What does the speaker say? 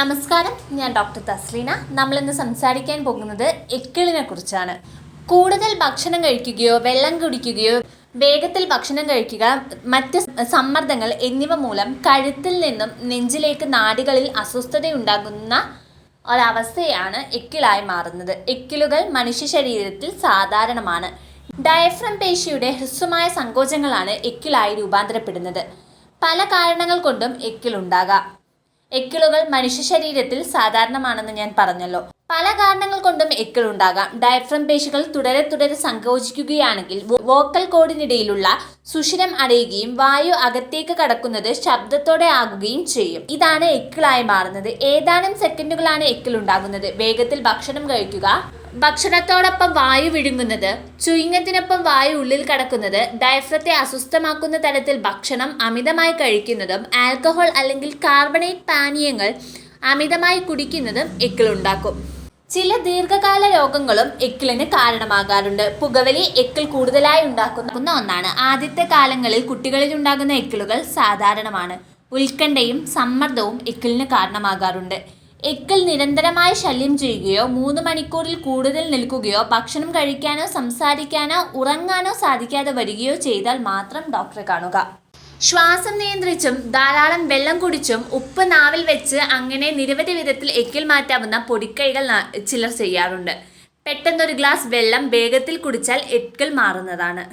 നമസ്കാരം ഞാൻ ഡോക്ടർ തസ്ലീന. നമ്മൾ ഇന്ന് സംസാരിക്കാൻ പോകുന്നത് എക്കിളിനെ കുറിച്ചാണ്. കൂടുതൽ ഭക്ഷണം കഴിക്കുകയോ വെള്ളം കുടിക്കുകയോ വേഗത്തിൽ ഭക്ഷണം കഴിക്കുക മറ്റ് സമ്മർദ്ദങ്ങൾ എന്നിവ മൂലം കഴുത്തിൽ നിന്നും നെഞ്ചിലേക്ക് നാടികളിൽ അസ്വസ്ഥതയുണ്ടാകുന്ന ഒരവസ്ഥയാണ് എക്കിളായി മാറുന്നത്. എക്കിളുകൾ മനുഷ്യ ശരീരത്തിൽ സാധാരണമാണ്. ഡയഫ്രം പേശിയുടെ ഹ്രസ്വമായ സങ്കോചങ്ങളാണ് എക്കിളായി രൂപാന്തരപ്പെടുന്നത്. പല കാരണങ്ങൾ കൊണ്ടും എക്കിളുണ്ടാകാം. എക്കിളുകൾ മനുഷ്യ ശരീരത്തിൽ സാധാരണമാണെന്ന് ഞാൻ പറഞ്ഞല്ലോ. പല കാരണങ്ങൾ കൊണ്ടും എക്കിൾ ഉണ്ടാകാം. ഡയഫ്രം പേശികൾ തുടരെ തുടരെ സങ്കോചിക്കുകയാണെങ്കിൽ വോക്കൽ കോഡിനിടയിലുള്ള സുഷിരം അടയുകയും വായു അകത്തേക്ക് കടക്കുന്നത് ശബ്ദത്തോടെ ആകുകയും ചെയ്യും. ഇതാണ് എക്കിളായി മാറുന്നത്. ഏതാനും സെക്കൻഡുകളാണ് എക്കിൾ ഉണ്ടാകുന്നത്. വേഗത്തിൽ ഭക്ഷണം കഴിക്കുക. ഭക്ഷണത്തോടൊപ്പം വായു വിഴുങ്ങുന്നത് ചുയിങ്ങത്തിനൊപ്പം വായു ഉള്ളിൽ കടക്കുന്നത് ഡയഫ്രത്തെ അസ്വസ്ഥമാക്കുന്ന തരത്തിൽ ഭക്ഷണം അമിതമായി കഴിക്കുന്നതും ആൽക്കഹോൾ അല്ലെങ്കിൽ കാർബണേറ്റ് പാനീയങ്ങൾ അമിതമായി കുടിക്കുന്നതും എക്കിളുണ്ടാക്കും ചില ദീർഘകാല രോഗങ്ങളും എക്കിളിന് കാരണമാകാറുണ്ട്. പുകവലി എക്കിൾ കൂടുതലായി ഉണ്ടാക്കുന്ന ഒന്നാണ്. ആദ്യത്തെ കാലങ്ങളിൽ കുട്ടികളിൽ ഉണ്ടാകുന്ന എക്കിളുകൾ സാധാരണമാണ്. ഉത്കണ്ഠയും സമ്മർദ്ദവും എക്കിളിന് കാരണമാകാറുണ്ട്. എക്കിൾ നിരന്തരമായി ശല്യം ചെയ്യുകയോ മൂന്ന് മണിക്കൂറിൽ കൂടുതൽ നിൽക്കുകയോ ഭക്ഷണം കഴിക്കാനോ സംസാരിക്കാനോ ഉറങ്ങാനോ സാധിക്കാതെ വരികയോ ചെയ്താൽ മാത്രം ഡോക്ടറെ കാണുക. ശ്വാസം നിയന്ത്രിച്ചും ധാരാളം വെള്ളം കുടിച്ചും ഉപ്പ് നാവിൽ വെച്ച് അങ്ങനെ നിരവധി വിധത്തിൽ എക്കിൽ മാറ്റാവുന്ന പൊടിക്കൈകൾ ചിലർ ചെയ്യാറുണ്ട്. പെട്ടെന്നൊരു ഗ്ലാസ് വെള്ളം വേഗത്തിൽ കുടിച്ചാൽ എക്കൽ മാറുന്നതാണ്.